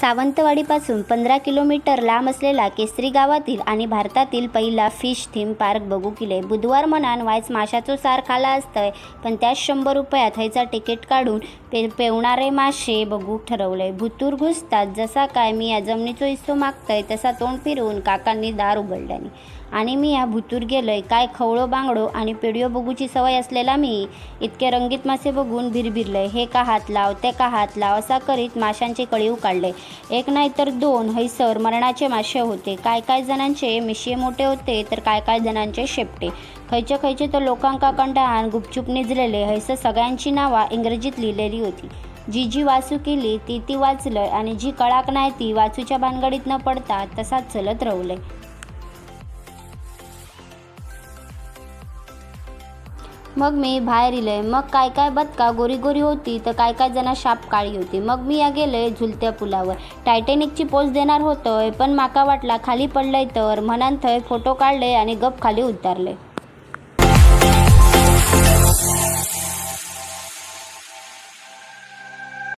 सावंतवाडीपासून पंधरा किलोमीटर लांब असलेला केसरी गावातील आणि भारतातील पहिला फिश थीम पार्क बघू किले. बुधवार म्हणान वायच माशाचो सार खाला असतंय पण त्याच शंभर रुपयात थंयचा तिकीट काढून पे पेवणारे मासे बघू ठरवलंय. भुतूर घुसतात जसा काय मी या जमिनीचो हिस्सो मागतंय तसा तोंड फिरवून काकांनी दार उघडल्याने. आणि मी या भुतूर गेलोय. काय खवळो बांगडो आणि पेडिओ बघूची सवय असलेला मी इतके रंगीत मासे बघून भिरभिरलंय. हे का हात लाव ते का हात लाव असा करीत माशांचे कळीव काढले एक नाही तर दोन हैसर मरणाचे मासे होते. काय काय जणांचे मिशे मोठे होते तर काय काय जणांचे शेपटे. खयचे खयचे तर लोकांका कंटाळान गुपचूप निजलेले हैसर सगळ्यांची नावा इंग्रजीत लिहिलेली होती. जी जी वाचू केली ती ती वाचलंय आणि जी कळाक नाही ती वाचूच्या भानगडीत न पडता तसाच चलत रवलंय. मग मी बाहेर इलय. मग काय काय बदका गोरी गोरी होती तर काय काय जणा शाप काळी होती. मग मी या गेले झुलत्या पुलावर. टायटॅनिकची पोच देणार होतोय पण माका वाटला खाली पडलंय तर म्हणान थंय फोटो काढले आणि गप खाली उतारले